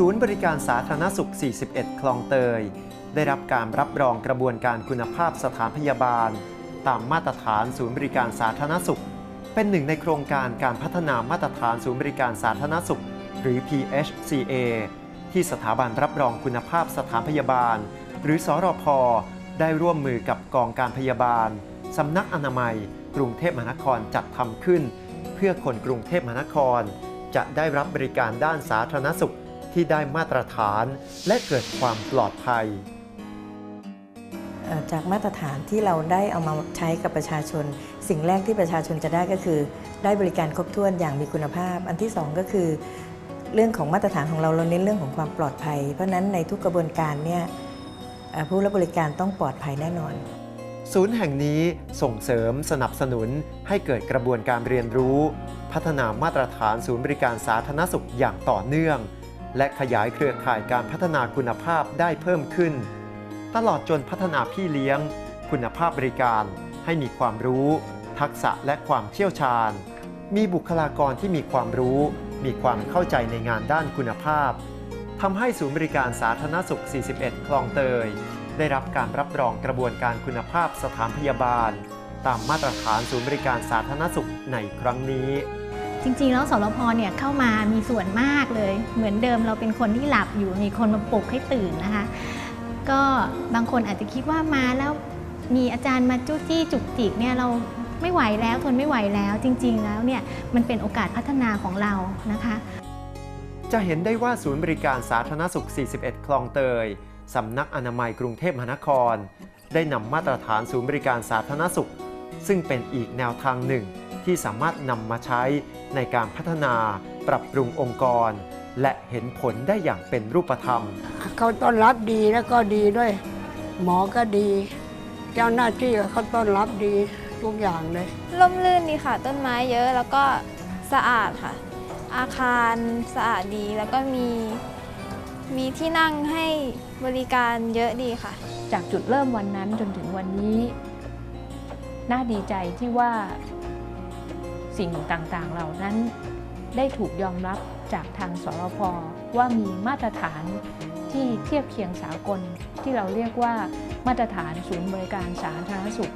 ศูนย์บริการสาธารณสุข 41 คลองเตย ได้รับการรับรองกระบวนการคุณภาพสถานพยาบาล ตามมาตรฐานศูนย์บริการสาธารณสุข เป็นหนึ่งในโครงการการพัฒนามาตรฐานศูนย์บริการสาธารณสุข หรือ PHCA ที่สถาบันรับรองคุณภาพสถานพยาบาล หรือสอรพได้ร่วมมือกับกองการพยาบาล สำนักอนามัย กรุงเทพมหานครจัดทำขึ้น เพื่อคนกรุงเทพมหานคร จะได้รับบริการด้านสาธารณสุข ที่ได้มาตรฐานและเกิดความปลอดภัยเอ่อจากมาตรฐานที่เราได้เอามาใช้กับประชาชน สิ่งแรกที่ประชาชนจะได้ก็คือ ได้บริการครบถ้วนอย่างมีคุณภาพ อันที่สองก็คือ เรื่องของมาตรฐานของเราเราเน้นเรื่องของความปลอดภัย เพราะฉะนั้นในทุกกระบวนการเนี่ยเอ่อผู้รับบริการต้องปลอดภัยแน่นอนศูนย์แห่งนี้ส่งเสริมสนับสนุนให้เกิดกระบวนการเรียนรู้ พัฒนามาตรฐานศูนย์บริการสาธารณสุขอย่างต่อเนื่อง และขยายเครือข่ายการพัฒนาคุณภาพได้เพิ่มขึ้น ตลอดจนพัฒนาพี่เลี้ยง คุณภาพบริการ ให้มีความรู้ ทักษะและความเชี่ยวชาญ มีบุคลากรที่มีความรู้ มีความเข้าใจในงานด้านคุณภาพทำให้ศูนย์บริการสาธารณสุข 41 คลองเตย ได้รับการรับรองกระบวนการคุณภาพสถานพยาบาล ตามมาตรฐานศูนย์บริการสาธารณสุขในครั้งนี้ จริงๆ แล้วสรพเนี่ยเข้ามามีส่วนมากเลย เหมือนเดิมเราเป็นคนที่หลับอยู่มีคนมาปลุกให้ตื่นนะคะ ก็บางคนอาจจะคิดว่ามาแล้วมีอาจารย์มาจู้จี้จุกจิกเนี่ยเราไม่ไหวแล้วทนไม่ไหวแล้วจริง ๆ แล้วเนี่ยมันเป็นโอกาสพัฒนาของเรานะคะ จะเห็นได้ว่าศูนย์บริการสาธารณสุข 41 คลองเตยสำนักอนามัยกรุงเทพมหานคร ได้นำมาตรฐานศูนย์บริการสาธารณสุข ซึ่งเป็นอีกแนวทางหนึ่ง ที่สามารถนำมาใช้ในการพัฒนาปรับปรุงองค์กร และเห็นผลได้อย่างเป็นรูปธรรม เขาต้อนรับดีแล้วก็ดีด้วย หมอก็ดี เจ้าหน้าที่เขาต้อนรับดีทุกอย่างเลยร่มรื่นดีค่ะ ต้นไม้เยอะแล้วก็สะอาดค่ะ อาคารสะอาดดีแล้วก็มีมีที่นั่งให้บริการเยอะดีค่ะ จากจุดเริ่มวันนั้นจนถึงวันนี้ น่าดีใจที่ว่า สิ่งต่างๆ เหล่านั้น ได้ถูกยอมรับจากทางสรพว่ามีมาตรฐานที่เทียบเคียงสากลที่เราเรียกว่ามาตรฐานศูนย์บริการสาธารณสุข